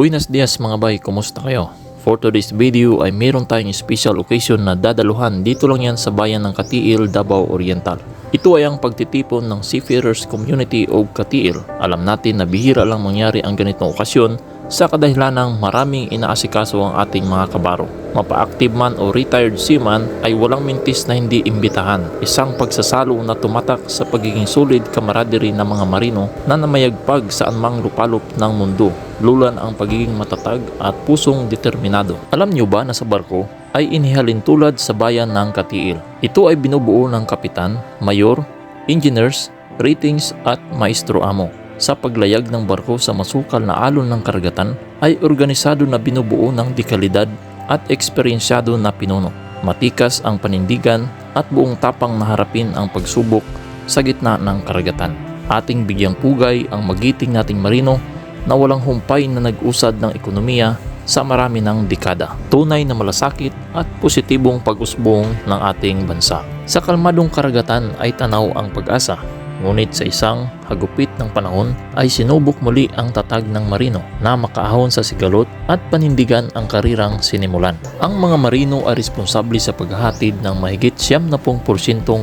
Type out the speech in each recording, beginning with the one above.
Buenos dias mga bay, kumusta kayo? For today's video ay meron tayong special occasion na dadaluhan dito lang yan sa bayan ng Katiil, Davao Oriental. Ito ay ang pagtitipon ng Seafarers Community o Katiil. Alam natin na bihira lang mangyari ang ganitong okasyon sa kadahilanang maraming inaasikaso ang ating mga kabaro. Mapa-active man o retired seaman ay walang mintis na hindi imbitahan. Isang pagsasalo na tumatak sa pagiging solid camaraderie ng mga marino na namayagpag sa anumang lupalop ng mundo. Lulan ang pagiging matatag at pusong determinado. Alam niyo ba na sa barko ay inihalin tulad sa bayan ng Katiil. Ito ay binubuo ng kapitan, mayor, engineers, ratings at maestro amo sa paglayag ng barko sa masukal na alon ng karagatan ay organisado na binubuo ng dekalidad at eksperyensyado na pinuno. Matikas ang panindigan at buong tapang na harapin ang pagsubok sa gitna ng karagatan. Ating bigyang pugay ang magiting nating marino na walang humpay na nag-usad ng ekonomiya sa marami ng dekada. Tunay na malasakit at positibong pag-usbong ng ating bansa. Sa kalmadong karagatan ay tanaw ang pag-asa Ngunit sa isang hagupit ng panahon ay sinubok muli ang tatag ng marino na makaahon sa sigalot at panindigan ang karirang sinimulan. Ang mga marino ay responsable sa paghahatid ng mahigit 70%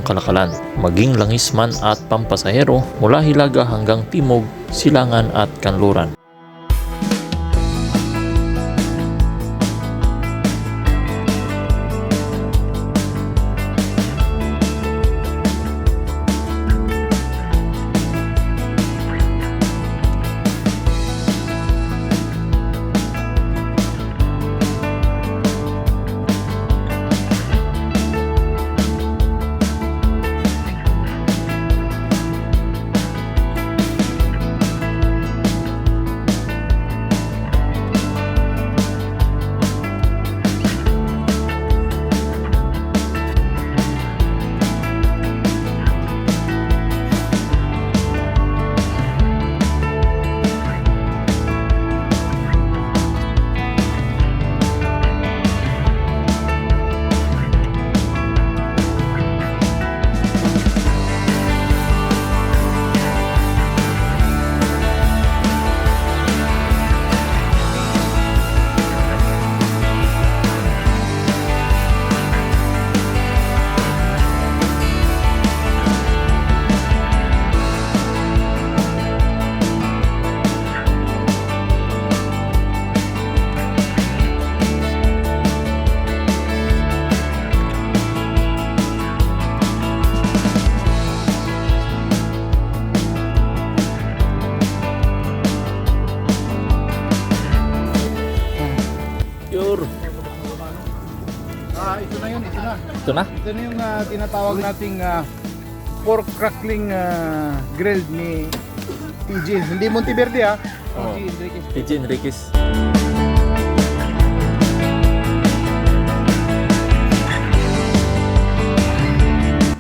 kalakalan, maging langisman at pampasahero mula Hilaga hanggang Timog, Silangan at Kanluran. Ito na. ito na. Yung ah, tinatawag nating ah, pork crackling ah, grilled ni TG. Hindi Monteverde. TG Enriquez. PJ Enriquez.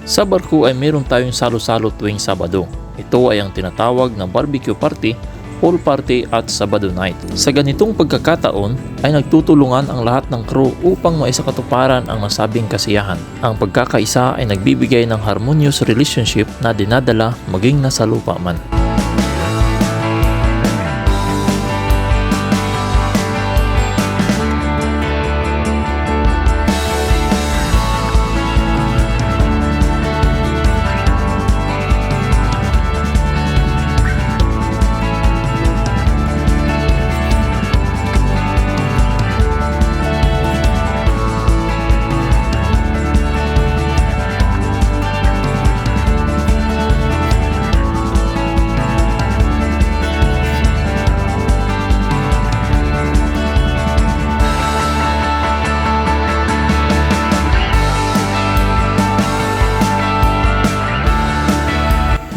Sa barko ay meron tayong salo-salo tuwing Sabado. Ito ay ang tinatawag na barbecue party, pool party at Sabado night. Sa ganitong pagkakataon ay nagtutulungan ang lahat ng crew upang maisakatuparan ang nasabing kasiyahan. Ang pagkakaisa ay nagbibigay ng harmonious relationship na dinadala maging nasa lupa man.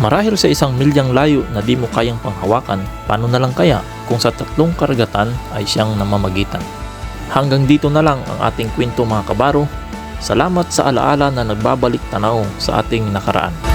Marahil sa isang milyang layo na di mo kayang panghawakan, paano na lang kaya kung sa tatlong karagatan ay siyang namamagitan? Hanggang dito na lang ang ating kwento mga kabaro. Salamat sa alaala na nagbabalik tanaw sa ating nakaraan.